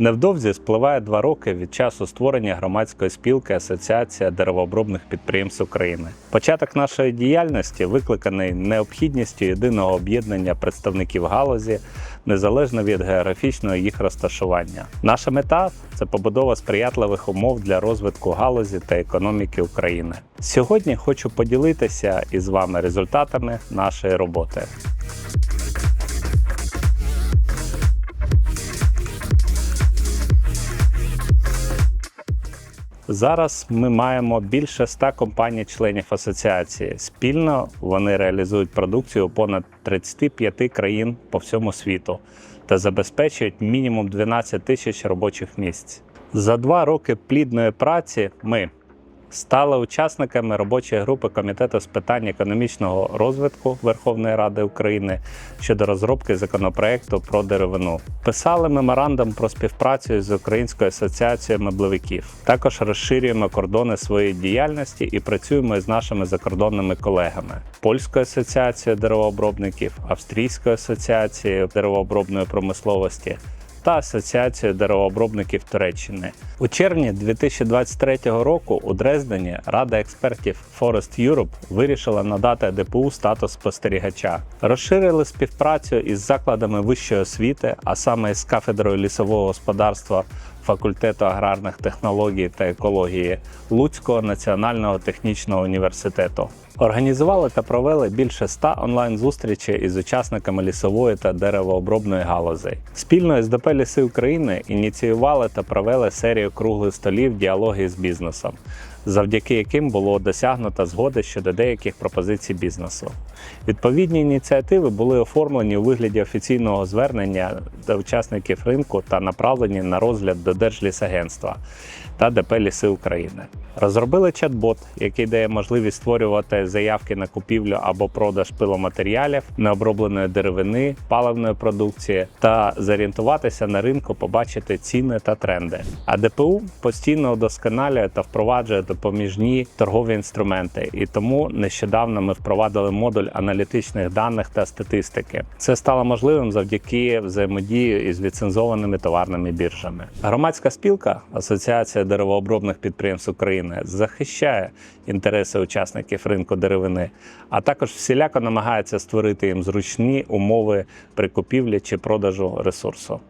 Невдовзі спливає два роки від часу створення громадської спілки Асоціація деревообробних підприємств України. Початок нашої діяльності викликаний необхідністю єдиного об'єднання представників галузі незалежно від географічного їх розташування. Наша мета це побудова сприятливих умов для розвитку галузі та економіки України. Сьогодні хочу поділитися із вами результатами нашої роботи. Зараз ми маємо більше 100 компаній-членів асоціації. Спільно вони реалізують продукцію у понад 35 країн по всьому світу та забезпечують мінімум 12 тисяч робочих місць. За два роки плідної праці ми стали учасниками робочої групи комітету з питань економічного розвитку Верховної Ради України щодо розробки законопроекту про деревину. Писали меморандум про співпрацю з Українською асоціацією меблевиків. Також розширюємо кордони своєї діяльності і працюємо з нашими закордонними колегами Польською асоціацією деревообробників, Австрійською асоціацією деревообробної промисловості та Асоціацією деревообробників Туреччини. У червні 2023 року у Дрездені Рада експертів Forest Europe вирішила надати ДПУ статус спостерігача. Розширили співпрацю із закладами вищої освіти, а саме з кафедрою лісового господарства факультету аграрних технологій та екології Луцького національного технічного університету. Організували та провели більше ста онлайн-зустрічей із учасниками лісової та деревообробної галузей. Спільно з ДП Ліси України ініціювали та провели серію круглих столів діалоги з бізнесом, завдяки яким було досягнуто згоди щодо деяких пропозицій бізнесу. Відповідні ініціативи були оформлені у вигляді офіційного звернення до учасників ринку та направлені на розгляд до Держлісагентства та ДП Ліси України. Розробили чат-бот, який дає можливість створювати заявки на купівлю або продаж пиломатеріалів, необробленої деревини, паливної продукції та зорієнтуватися на ринку, побачити ціни та тренди. А ДПУ постійно удосконалює та впроваджує допоміжні торгові інструменти, і тому нещодавно ми впровадили модуль аналітичних даних та статистики. Це стало можливим завдяки взаємодії із ліцензованими товарними біржами. Громадська спілка Асоціація деревообробних підприємств України захищає інтереси учасників ринку деревини, а також всіляко намагається створити їм зручні умови при купівлі чи продажу ресурсу.